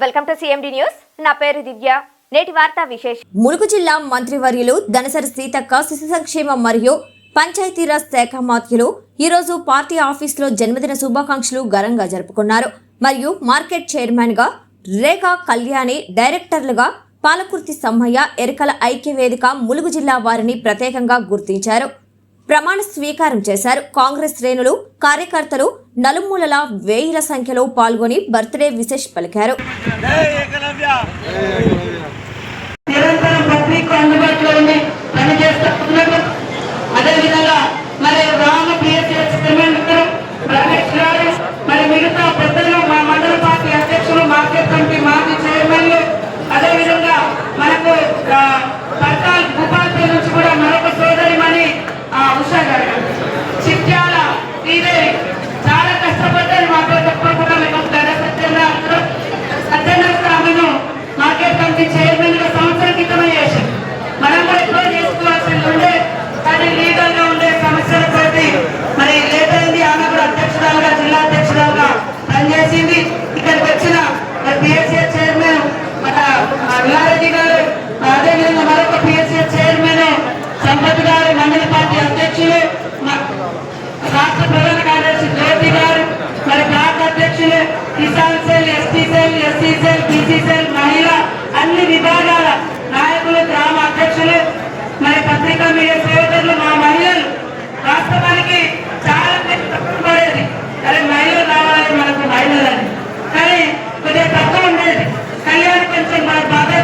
Welcome to CMD news నా పేరు దివ్య. నేటి వార్తా విశేషం. ములుగు జిల్లా మంత్రివర్యులు దనసరి సీతక్క శిశు సంక్షేమం మరియు పంచాయతీరాజ్ శాఖ మాత్యులు ఈరోజు పార్టీ ఆఫీసులో జన్మదిన శుభాకాంక్షలు ఘనంగా జరుపుకున్నారు. మరియు మార్కెట్ చైర్మన్గా రేఖా కళ్యాణి డైరెక్టర్లుగా పాలకుర్తి సమ్మయ్య ఎరకల ఐక్యవేదిక ములుగు జిల్లా వారిని ప్రత్యేకంగా గుర్తించారు. ప్రమాణ స్వీకారం చేశారు. కాంగ్రెస్ శ్రేణులు కార్యకర్తలు నలుమూలల వేయిల సంఖ్యలో పాల్గొని బర్త్డే విశేష్ పలికారు.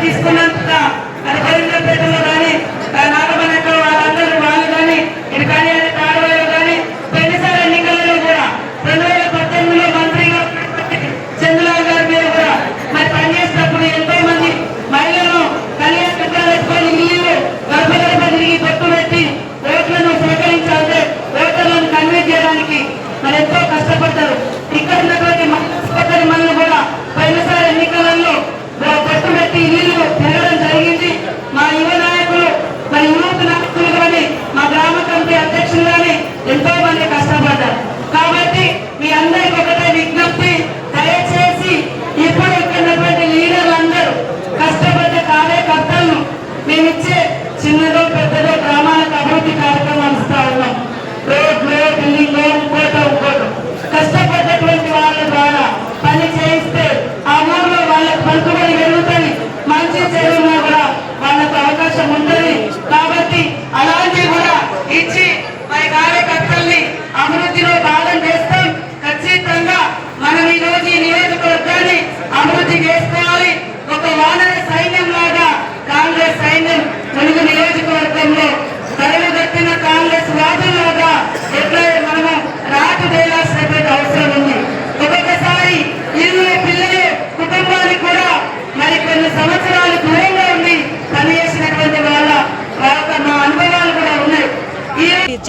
తీసుకున్నంత విజ్ఞప్తి దయచేసి ఇప్పుడు ఇక్కడ ఉన్నటువంటి లీడర్లు అందరూ కష్టపడ్డ కార్యకర్తలను మేమిచ్చే చిన్నదో పెద్దదో గ్రామాలకు అభివృద్ధి కార్యక్రమాలు ఇస్తా ఉన్నాం. రోడ్లు ఇంకోటో ఇంకోటో కష్టపడ్డటువంటి వాళ్ళ ద్వారా పని చేయ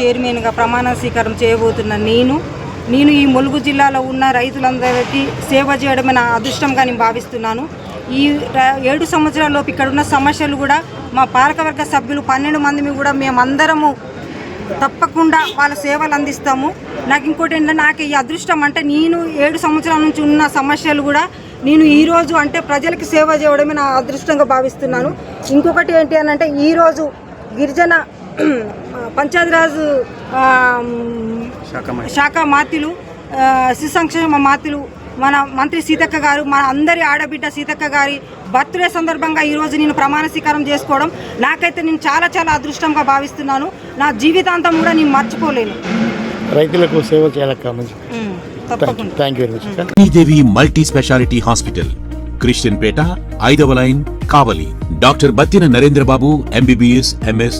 చైర్మన్గా ప్రమాణ స్వీకారం చేయబోతున్న నేను నేను ఈ ములుగు జిల్లాలో ఉన్న రైతులందరికీ సేవ చేయడమే నా అదృష్టంగా నేను భావిస్తున్నాను. ఈ ఏడు సంవత్సరాల్లోపు ఇక్కడ ఉన్న సమస్యలు కూడా మా పాలకవర్గ సభ్యులు పన్నెండు మందిని కూడా మేమందరము తప్పకుండా వాళ్ళ సేవలు అందిస్తాము. నాకు ఇంకోటి ఏంటంటే నాకు ఈ అదృష్టం అంటే నేను ఏడు సంవత్సరాల నుంచి ఉన్న సమస్యలు కూడా నేను ఈరోజు అంటే ప్రజలకు సేవ చేయడమే నా అదృష్టంగా భావిస్తున్నాను. ఇంకొకటి ఏంటి అని అంటే ఈరోజు గిరిజన పంచాయతీరాజ్ ఆ, శాఖ ఆ, శిశు సంక్షేమ మాత్యులు మన మంత్రి సీతక్క గారు మన అందరి ఆడబిడ్డ సీతక్క గారి బర్త్డే సందర్భంగా ఈరోజు నేను ప్రమాణ స్వీకారం చేసుకోవడం నాకైతే నేను చాలా చాలా అదృష్టంగా భావిస్తున్నాను. నా జీవితాంతం కూడా నేను మర్చిపోలేను. రైతులకు సేవ Sridevi multi speciality hospital Christian Peta ఐదవ line Kavali. Doctor Battina Narendrababu MBBS MS